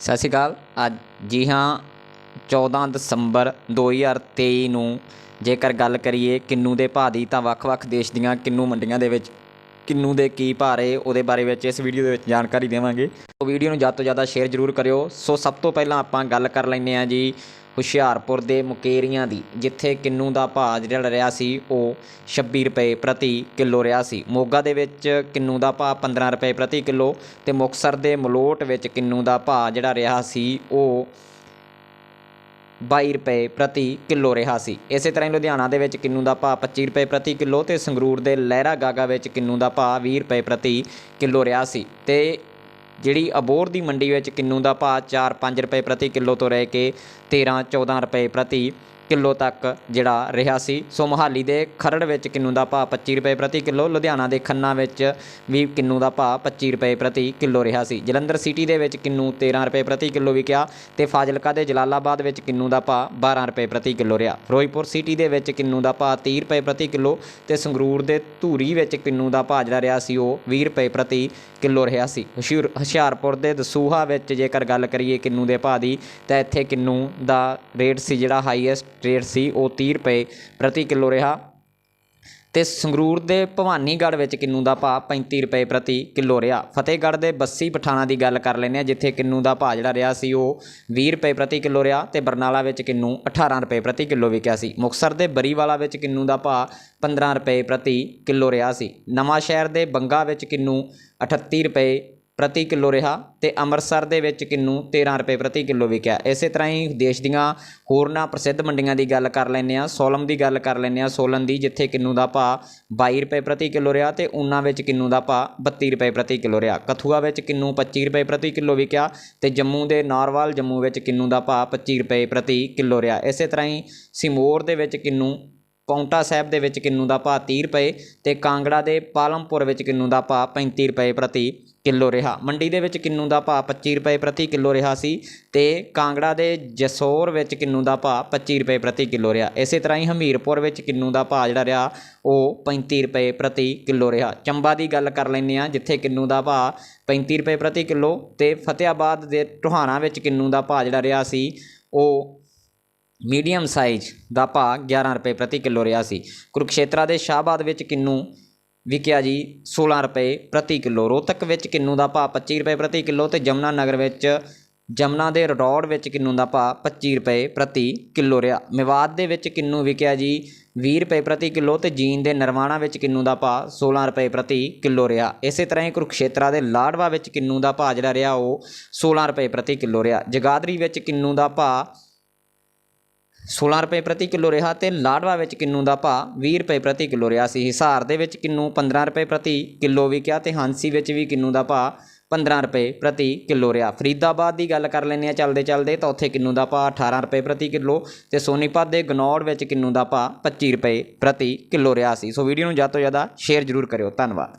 ਸਤਿ ਸ਼੍ਰੀ ਅਕਾਲ। ਅੱਜ ਜੀ ਹਾਂ 14 ਦਸੰਬਰ 2023 ਨੂੰ ਜੇਕਰ ਗੱਲ ਕਰੀਏ ਕਿੰਨੂ ਦੇ ਭਾਅ ਦੀ, ਤਾਂ ਵੱਖ-ਵੱਖ ਦੇਸ਼ ਦੀਆਂ ਕਿੰਨੂ ਮੰਡੀਆਂ ਦੇ ਵਿੱਚ ਕਿੰਨੂ ਦੇ ਕੀ ਭਾਅ ਰਹੇ, ਉਹਦੇ ਬਾਰੇ ਵਿੱਚ ਇਸ ਵੀਡੀਓ ਦੇ ਵਿੱਚ ਜਾਣਕਾਰੀ ਦੇਵਾਂਗੇ। ਸੋ ਵੀਡੀਓ ਨੂੰ ਜ਼ਿਆਦਾ ਤੋਂ ਜ਼ਿਆਦਾ ਸ਼ੇਅਰ ਜ਼ਰੂਰ ਕਰਿਓ। ਸੋ ਸਭ ਤੋਂ ਪਹਿਲਾਂ ਆਪਾਂ ਗੱਲ ਕਰ ਲੈਂਦੇ ਹਾਂ ਜੀ ਹੁਸ਼ਿਆਰਪੁਰ ਦੇ ਮੁਕੇਰੀਆਂ ਦੀ, ਜਿੱਥੇ ਕਿੰਨੂ ਦਾ ਭਾਅ ਜਿਹੜਾ ਰਿਹਾ ਸੀ, ਉਹ 26 ਰੁਪਏ ਪ੍ਰਤੀ ਕਿਲੋ ਰਿਹਾ ਸੀ। ਮੋਗਾ ਦੇ ਵਿੱਚ ਕਿੰਨੂ ਦਾ ਭਾਅ 15 ਰੁਪਏ ਪ੍ਰਤੀ ਕਿਲੋ ਤੇ ਮੁਕਸਰ ਦੇ ਮਲੋਟ ਵਿੱਚ ਕਿੰਨੂ ਦਾ ਭਾਅ ਜਿਹੜਾ ਰਿਹਾ ਸੀ, ਉਹ 22 ਰੁਪਏ ਪ੍ਰਤੀ ਕਿਲੋ ਰਿਹਾ ਸੀ। ਇਸੇ ਤਰ੍ਹਾਂ ਹੀ ਲੁਧਿਆਣਾ ਦੇ ਵਿੱਚ ਕਿੰਨੂ ਦਾ ਭਾਅ 25 ਰੁਪਏ ਪ੍ਰਤੀ ਕਿਲੋ ਤੇ ਸੰਗਰੂਰ ਦੇ ਲਹਿਰਾ ਗਾਗਾ ਵਿੱਚ ਕਿੰਨੂ ਦਾ ਭਾਅ 20 ਰੁਪਏ ਪ੍ਰਤੀ ਕਿਲੋ ਰਿਹਾ ਸੀ। ਤੇ ਜਿਹੜੀ ਅਬੋਰ ਦੀ ਮੰਡੀ ਵਿੱਚ ਕਿੰਨੂ ਦਾ ਭਾਅ 4-5 ਰੁਪਏ ਪ੍ਰਤੀ ਕਿਲੋ ਤੋਂ ਰਹਿ ਕੇ 13-14 ਰੁਪਏ ਪ੍ਰਤੀ ਕਿਲੋ ਤੱਕ ਜਿਹੜਾ ਰਿਹਾ ਸੀ। ਸੋ ਮੋਹਾਲੀ ਦੇ ਖਰੜ ਵਿੱਚ ਕਿੰਨੂ ਦਾ ਭਾਅ 25 ਰੁਪਏ ਪ੍ਰਤੀ ਕਿਲੋ, ਲੁਧਿਆਣਾ ਦੇ ਖੰਨਾ ਵਿੱਚ ਵੀ ਕਿੰਨੂ ਦਾ ਭਾਅ 25 ਰੁਪਏ ਪ੍ਰਤੀ ਕਿਲੋ ਰਿਹਾ ਸੀ। ਜਲੰਧਰ ਸਿਟੀ ਦੇ ਵਿੱਚ ਕਿੰਨੂ 13 ਰੁਪਏ ਪ੍ਰਤੀ ਕਿਲੋ ਵਿਕਿਆ ਤੇ ਫਾਜ਼ਿਲਕਾ ਦੇ ਜਲਾਲਾਬਾਦ ਵਿੱਚ ਕਿੰਨੂ ਦਾ ਭਾਅ 12 ਰੁਪਏ ਪ੍ਰਤੀ ਕਿਲੋ ਰਿਹਾ। ਫਿਰੋਜ਼ਪੁਰ ਸਿਟੀ ਦੇ ਵਿੱਚ ਕਿੰਨੂ ਦਾ ਭਾਅ 30 ਰੁਪਏ ਪ੍ਰਤੀ ਕਿਲੋ ਤੇ ਸੰਗਰੂਰ ਦੇ ਧੂਰੀ ਵਿੱਚ ਕਿੰਨੂ ਦਾ ਭਾਅ ਜਿਹੜਾ ਰਿਹਾ ਸੀ ਉਹ 20 ਰੁਪਏ ਪ੍ਰਤੀ ਕਿਲੋ ਰਿਹਾ ਸੀ। ਹੁਸ਼ਿਆਰ ਹੁਸ਼ਿਆਰਪੁਰ ਦੇ ਦਸੂਹਾ ਵਿੱਚ ਜੇਕਰ ਗੱਲ ਕਰੀਏ ਕਿੰਨੂ ਦੇ ਭਾਅ ਦੀ, ਤਾਂ ਇੱਥੇ ਕਿੰਨੂ ਦਾ ਰੇਟ ਸੀ ਜਿਹੜਾ ਹਾਈਐਸਟ ਰੇਟ ਸੀ, ਉਹ 30 ਰੁਪਏ ਪ੍ਰਤੀ ਕਿਲੋ ਰਿਹਾ। ਤੇ ਸੰਗਰੂਰ ਦੇ ਭਵਾਨੀਗੜ੍ਹ ਵਿੱਚ ਕਿੰਨੂ ਦਾ ਭਾਅ 35 ਰੁਪਏ ਪ੍ਰਤੀ ਕਿਲੋ ਰਿਹਾ। ਫਤਿਹਗੜ੍ਹ ਦੇ ਬੱਸੀ ਪਠਾਣਾ ਦੀ ਗੱਲ ਕਰ ਲੈਂਦੇ ਆ ਜਿੱਥੇ ਕਿੰਨੂ ਦਾ ਭਾਅ ਜਿਹੜਾ ਰਿਹਾ ਸੀ, ਉਹ 20 ਰੁਪਏ ਪ੍ਰਤੀ ਕਿਲੋ ਰਿਹਾ ਤੇ ਬਰਨਾਲਾ ਵਿੱਚ ਕਿੰਨੂ 18 ਰੁਪਏ ਪ੍ਰਤੀ ਕਿਲੋ ਵਿਕਿਆ ਸੀ। ਮੁਕਸਰ ਦੇ ਬਰੀਵਾਲਾ ਵਿੱਚ ਕਿੰਨੂ ਦਾ ਭਾਅ 15 ਰੁਪਏ ਪ੍ਰਤੀ ਕਿਲੋ ਰਿਹਾ ਸੀ। ਨਵਾਂ ਸ਼ਹਿਰ ਦੇ ਬੰਗਾ ਵਿੱਚ ਕਿੰਨੂ 38 ਰੁਪਏ ਪ੍ਰਤੀ ਕਿਲੋ ਰਿਹਾ ਤੇ ਅੰਮ੍ਰਿਤਸਰ ਦੇ ਵਿੱਚ ਕਿੰਨੂ 13 ਰੁਪਏ ਪ੍ਰਤੀ ਕਿਲੋ ਵਿਕਿਆ। ਇਸੇ ਤਰ੍ਹਾਂ ਹੀ ਦੇਸ਼ ਦੀਆਂ ਹੋਰਨਾਂ ਪ੍ਰਸਿੱਧ ਮੰਡੀਆਂ ਦੀ ਗੱਲ ਕਰ ਲੈਂਦੇ ਆ ਸੋਲਮ ਦੀ ਗੱਲ ਕਰ ਲੈਂਦੇ ਆ ਸੋਲਨ ਦੀ ਜਿੱਥੇ ਕਿੰਨੂ ਦਾ ਭਾਅ 22 ਰੁਪਏ ਪ੍ਰਤੀ ਕਿਲੋ ਰਿਹਾ ਤੇ ਊਨਾ ਵਿੱਚ ਕਿੰਨੂ ਦਾ ਭਾਅ 32 ਰੁਪਏ ਪ੍ਰਤੀ ਕਿਲੋ ਰਿਹਾ। ਕਥੂਆ ਵਿੱਚ ਕਿੰਨੂ 25 ਰੁਪਏ ਪ੍ਰਤੀ ਕਿਲੋ ਵਿਕਿਆ ਤੇ ਜੰਮੂ ਦੇ ਨਾਰਵਾਲ ਜੰਮੂ ਵਿੱਚ ਕਿੰਨੂ ਦਾ ਭਾਅ 25 ਰੁਪਏ ਪ੍ਰਤੀ ਕਿਲੋ ਰਿਹਾ। ਇਸੇ ਤਰ੍ਹਾਂ ਹੀ ਸਿਮੋਰ ਦੇ ਵਿੱਚ ਕਿੰਨੂ ਪੌਂਟਾ ਸਾਹਿਬ ਦੇ ਵਿੱਚ ਕਿੰਨੂ ਦਾ ਭਾਅ 30 ਰੁਪਏ ਤੇ ਕਾਂਗੜਾ ਦੇ ਪਾਲਮਪੁਰ ਵਿੱਚ ਕਿੰਨੂ ਦਾ ਭਾਅ 35 ਰੁਪਏ ਪ੍ਰਤੀ ਕਿਲੋ ਰਿਹਾ। ਮੰਡੀ ਦੇ ਵਿੱਚ ਕਿੰਨੂ ਦਾ ਭਾਅ 25 ਰੁਪਏ ਪ੍ਰਤੀ ਕਿਲੋ ਰਿਹਾ ਸੀ ਤੇ ਕਾਂਗੜਾ ਦੇ ਜਸੌਰ ਵਿੱਚ ਕਿੰਨੂ ਦਾ ਭਾਅ 25 ਰੁਪਏ ਪ੍ਰਤੀ ਕਿਲੋ ਰਿਹਾ। ਇਸੇ ਤਰ੍ਹਾਂ ਹੀ ਹਮੀਰਪੁਰ ਵਿੱਚ ਕਿੰਨੂ ਦਾ ਭਾਅ ਜਿਹੜਾ ਰਿਹਾ, ਉਹ 35 ਰੁਪਏ ਪ੍ਰਤੀ ਕਿਲੋ ਰਿਹਾ। ਚੰਬਾ ਦੀ ਗੱਲ ਕਰ ਲੈਂਦੇ ਆ ਜਿੱਥੇ ਕਿੰਨੂ ਦਾ ਭਾਅ 35 ਰੁਪਏ ਪ੍ਰਤੀ ਕਿਲੋ ਤੇ ਫਤਿਆਬਾਦ ਦੇ ਟੋਹਾਣਾ ਵਿੱਚ ਕਿੰਨੂ ਦਾ ਭਾਅ ਜਿਹੜਾ ਰਿਹਾ ਸੀ, ਉਹ ਮੀਡੀਅਮ ਸਾਈਜ਼ ਦਾ ਭਾਅ 11 ਰੁਪਏ ਪ੍ਰਤੀ ਕਿਲੋ ਰਿਹਾ ਸੀ। ਕੁਰਕਸ਼ੇਤਰਾ ਦੇ ਸ਼ਾਹਬਾਦ ਵਿੱਚ ਕਿੰਨੂ ਵਿਕਿਆ ਜੀ 16 ਰੁਪਏ ਪ੍ਰਤੀ ਕਿਲੋ, ਰੋਹਤਕ ਵਿੱਚ ਕਿੰਨੂ ਦਾ ਭਾਅ 25 ਰੁਪਏ ਪ੍ਰਤੀ ਕਿਲੋ ਤੇ ਜਮਨਾ ਨਗਰ ਵਿੱਚ, ਜਮਨਾ ਦੇ ਰੜੌੜ ਵਿੱਚ ਕਿੰਨੂ ਦਾ ਭਾਅ 25 ਰੁਪਏ ਪ੍ਰਤੀ ਕਿਲੋ ਰਿਹਾ। ਮਿਵਾਦ ਦੇ ਵਿੱਚ ਕਿੰਨੂ ਵਿਕਿਆ ਜੀ 20 ਰੁਪਏ ਪ੍ਰਤੀ ਕਿਲੋ ਤੇ ਜੀਨ ਦੇ ਨਰਵਾਣਾ ਵਿੱਚ ਕਿੰਨੂ ਦਾ ਭਾਅ 16 ਰੁਪਏ ਪ੍ਰਤੀ ਕਿਲੋ ਰਿਹਾ। ਇਸੇ ਤਰ੍ਹਾਂ ਹੀ ਕੁਰਕਸ਼ੇਤਰਾ ਦੇ ਲਾੜਵਾ ਵਿੱਚ ਕਿੰਨੂ ਦਾ ਭਾਅ ਜਿਹੜਾ ਰਿਹਾ ਉਹ 16 ਰੁਪਏ ਪ੍ਰਤੀ ਕਿਲੋ ਰਿਹਾ। ਜਗਾਦਰੀ ਵਿੱਚ ਕਿੰਨੂ ਦਾ ਭਾਅ 16 ਰੁਪਏ ਪ੍ਰਤੀ ਕਿਲੋ ਰਿਹਾ ਤੇ ਲਾਡਵਾ ਵਿੱਚ ਕਿੰਨੂ ਦਾ ਭਾਅ 20 ਰੁਪਏ ਪ੍ਰਤੀ ਕਿਲੋ ਰਿਹਾ ਸੀ। ਹਿਸਾਰ ਦੇ ਵਿੱਚ ਕਿੰਨੂ 15 ਰੁਪਏ ਪ੍ਰਤੀ ਕਿਲੋ ਵਿਕਿਆ ਤੇ ਹਾਂਸੀ ਵਿੱਚ ਵੀ ਕਿੰਨੂ ਦਾ ਭਾਅ 15 ਰੁਪਏ ਪ੍ਰਤੀ ਕਿਲੋ ਰਿਹਾ। ਫਰੀਦਾਬਾਦ ਦੀ ਗੱਲ ਕਰ ਲੈਂਦੇ ਆ ਚੱਲਦੇ ਚੱਲਦੇ ਤਾਂ ਉੱਥੇ ਕਿੰਨੂ ਦਾ ਭਾਅ 18 ਰੁਪਏ ਪ੍ਰਤੀ ਕਿਲੋ ਤੇ ਸੋਨੀਪਤ ਦੇ ਗਨੌੜ ਵਿੱਚ ਕਿੰਨੂ ਦਾ ਭਾਅ 25 ਰੁਪਏ ਪ੍ਰਤੀ ਕਿਲੋ ਰਿਹਾ ਸੀ। ਸੋ ਵੀਡੀਓ ਨੂੰ ਜ਼ਿਆਦਾ ਤੋਂ ਜ਼ਿਆਦਾ ਸ਼ੇਅਰ ਜ਼ਰੂਰ ਕਰਿਓ। ਧੰਨਵਾਦ।